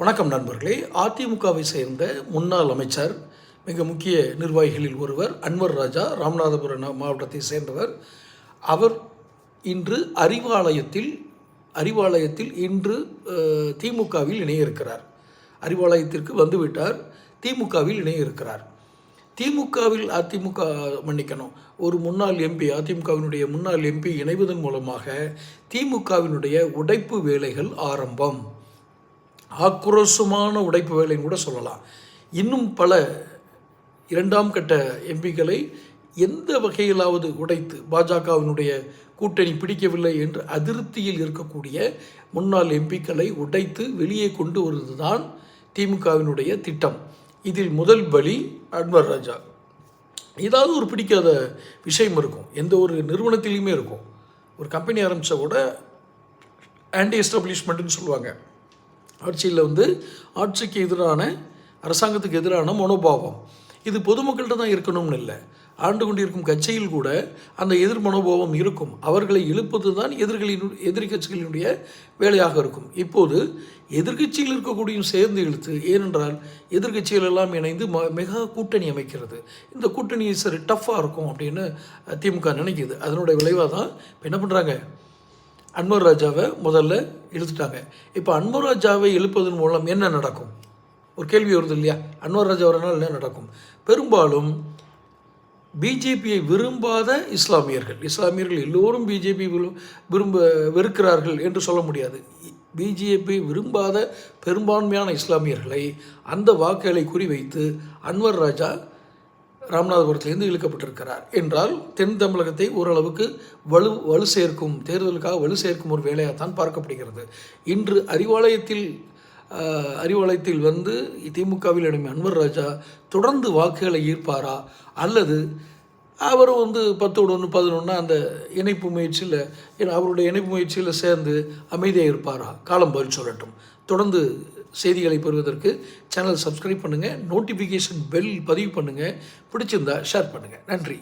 வணக்கம் நண்பர்களே. அதிமுகவை சேர்ந்த முன்னாள் அமைச்சர் மிக முக்கிய நிர்வாகிகளில் ஒருவர் அன்வர் ராஜா ராமநாதபுரம் மாவட்டத்தை சேர்ந்தவர். அவர் இன்று அறிவாலயத்தில் அறிவாலயத்தில் இன்று திமுகவில் இணைய இருக்கிறார் அறிவாலயத்திற்கு வந்துவிட்டார். திமுகவில் இணைய இருக்கிறார் திமுகவில் அதிமுக மன்னிக்கணும். ஒரு முன்னாள் எம்பி அதிமுகவினுடைய முன்னாள் எம்பி இணைவதன் மூலமாக திமுகவினுடைய உடைப்பு வேலைகள் ஆரம்பம். ஆக்ரோஷமான உடைப்பு வேலைன்னு கூட சொல்லலாம். இன்னும் பல இரண்டாம் கட்ட எம்பிக்களை எந்த வகையிலாவது உடைத்து பாஜகவினுடைய கூட்டணி பிடிக்கவில்லை என்று அதிருப்தியில் இருக்கக்கூடிய முன்னாள் எம்பிக்களை உடைத்து வெளியே கொண்டு வருவதுதான் திமுகவினுடைய திட்டம். இதில் முதல் பலி அன்வர் ராஜா. ஏதாவது ஒரு பிடிக்காத விஷயம் இருக்கும். எந்த ஒரு நிறுவனத்திலையுமே இருக்கும். ஒரு கம்பெனி ஆரம்பித்தா கூட ஆன்டி எஸ்டாப்ளிஷ்மெண்ட்டுன்னு சொல்லுவாங்க. ஆட்சியில் வந்து ஆட்சிக்கு எதிரான அரசாங்கத்துக்கு எதிரான மனோபாவம். இது பொதுமக்கள்கிட்ட தான் இருக்கணும்னு இல்லை. ஆண்டு கொண்டிருக்கும் கட்சியில் கூட அந்த எதிர் மனோபாவம் இருக்கும். அவர்களை இழுப்பது தான் எதிர்களின் எதிர்கட்சிகளினுடைய வேலையாக இருக்கும். இப்போது எதிர்க்கட்சியில் இருக்கக்கூடிய சேர்ந்து இழுத்து ஏனென்றால் எதிர்க்கட்சிகள் எல்லாம் இணைந்து ம மிக கூட்டணி அமைக்கிறது. இந்த கூட்டணி சரி டஃப்பாக இருக்கும் அப்படின்னு திமுக நினைக்கிது. அதனுடைய விளைவாக தான் இப்போ என்ன பண்ணுறாங்க அன்வர் ராஜாவை முதல்ல இழுத்துட்டாங்க. இப்போ அன்வர் ராஜாவை இழுப்பதன் மூலம் என்ன நடக்கும்? ஒரு கேள்வி வருது இல்லையா? அன்வர் ராஜா வரனால என்ன நடக்கும்? பெரும்பாலும் பிஜேபியை விரும்பாத இஸ்லாமியர்கள் இஸ்லாமியர்கள் எல்லோரும் பிஜேபி விரும்ப வெறுக்கிறார்கள் என்று சொல்ல முடியாது. பிஜேபி விரும்பாத பெரும்பான்மையான இஸ்லாமியர்களை அந்த வாக்குகளை குறிவைத்து அன்வர் ராஜா ராமநாதபுரத்திலிருந்து இழுக்கப்பட்டிருக்கிறார். என்றால் தென் தமிழகத்தை ஓரளவுக்கு வலு வலு சேர்க்கும் தேர்தலுக்காக வலு சேர்க்கும் ஒரு வேலையாகத்தான் பார்க்கப்படுகிறது. இன்று அறிவாலயத்தில் அறிவாலயத்தில் வந்து திமுகவில் இடம் அன்வர் ராஜா தொடர்ந்து வாக்குகளை ஈர்ப்பாரா? அல்லது அவர் வந்து பத்தோடு ஒன்று பதினொன்று அந்த இணைப்பு முயற்சியில் ஏன்னா அவருடைய இணைப்பு முயற்சியில் சேர்ந்து அமைதியாக இருப்பாரா? காலம் பதில் சொல்லட்டும் தொடர்ந்து செய்திகளை பெறுவதற்கு சேனல் சப்ஸ்கிரைப் பண்ணுங்கள் நோட்டிஃபிகேஷன் பெல் பதிவு பண்ணுங்கள் பிடிச்சிருந்தா ஷேர் பண்ணுங்கள் நன்றி.